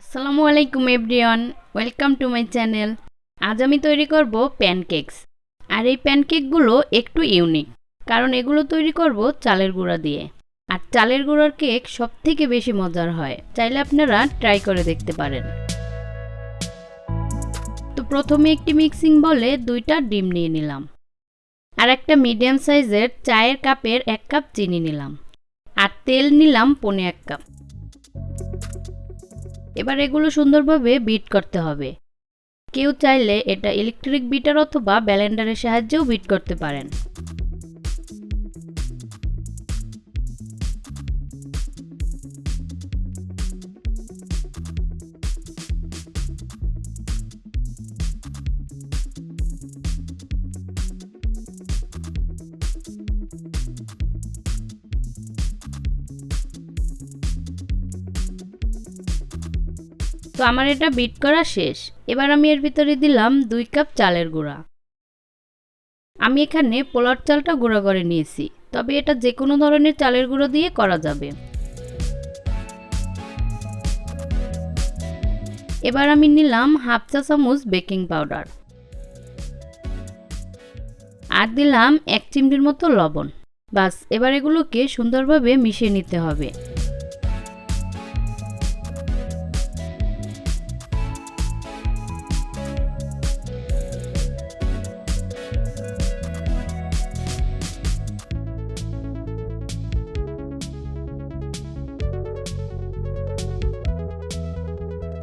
আসসালামু আলাইকুম everyone, welcome to my channel. আজ আমি তৈরি করব প্যানকেকস। আর এই প্যানকেকগুলো একটু ইউনিক, কারণ এগুলো তৈরি করব চালের গুঁড়া দিয়ে। আর চালের গুঁড়ার কেক সব থেকে বেশি মজার হয়, চাইলে আপনারা ট্রাই করে দেখতে পারেন। তো প্রথমে একটি মিক্সিং বলে দুইটা ডিম নিয়ে নিলাম। আর একটা মিডিয়াম সাইজের চায়ের কাপের এক কাপ চিনি নিলাম। আর তেল নিলাম পনে এক কাপ। এবার এগুলো সুন্দরভাবে বিট করতে হবে। কেউ চাইলে এটা ইলেকট্রিক বিটার অথবা ব্যালেন্ডারের সাহায্যেও বিট করতে পারেন। তো আমার এটা বিট করা শেষ। এবার আমি এর ভিতরে দিলাম দুই কাপ চালের গুঁড়া। আমি এখানে পোলার চালটা গুঁড়া করে নিয়েছি, তবে এটা যে কোনো ধরনের চালের গুঁড়ো দিয়ে করা যাবে। এবার আমি নিলাম হাফ চা চামচ বেকিং পাউডার। আর দিলাম এক চিমটির মতো লবণ। বাস, এবার এগুলোকে সুন্দরভাবে মিশিয়ে নিতে হবে।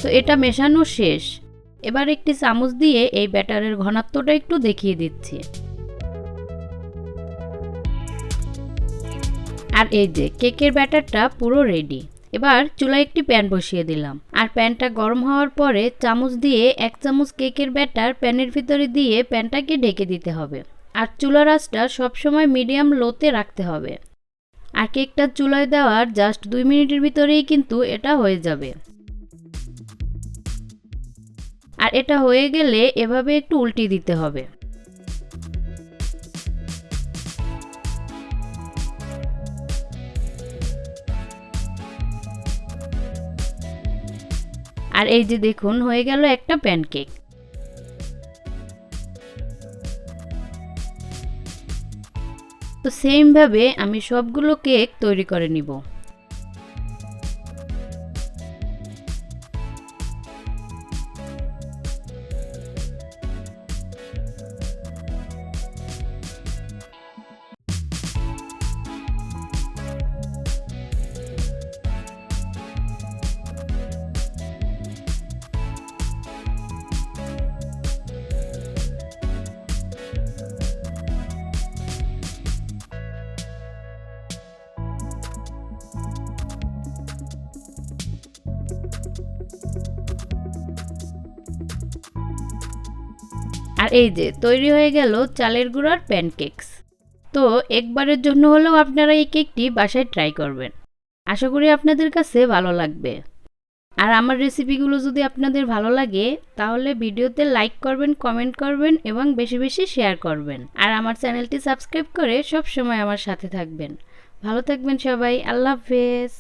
তো এটা মেশানো শেষ। এবার একটি চামচ দিয়ে এই ব্যাটারের ঘনত্বটা একটু দেখিয়ে দিচ্ছি। আর এই যে, কেকের ব্যাটারটা পুরো রেডি এবার চুলায় একটি প্যান বসিয়ে দিলাম। আর প্যানটা গরম হওয়ার পরে চামচ দিয়ে এক চামচ কেকের ব্যাটার প্যানের ভিতরে দিয়ে প্যানটাকে ঢেকে দিতে হবে। আর চুলার আঁচটা সবসময় মিডিয়াম লোতে রাখতে হবে। আর কেকটা চুলায় দেওয়ার জাস্ট দুই মিনিটের ভিতরেই কিন্তু এটা হয়ে যাবে। আর এটা হয়ে গেলে এভাবে একটু উল্টি দিতে হবে। আর এই যে দেখুন, হয়ে গেল একটা প্যানকেক। তো সেমভাবে আমি সবগুলো কেক তৈরি করে নিব। আর এই যে, তৈরি হয়ে গেল চালের গুঁড়ার প্যানকেকস তো একবারের জন্য হলেও আপনারা এই কেকটি বাসায় ট্রাই করবেন। আশা করি আপনাদের কাছে ভালো লাগবে। আর আমার রেসিপিগুলো যদি আপনাদের ভালো লাগে, তাহলে ভিডিওতে লাইক করবেন কমেন্ট করবেন এবং বেশি বেশি শেয়ার করবেন। আর আমার চ্যানেলটি সাবস্ক্রাইব করে সব সময় আমার সাথে থাকবেন। ভালো থাকবেন সবাই, আল্লাহ হাফেজ।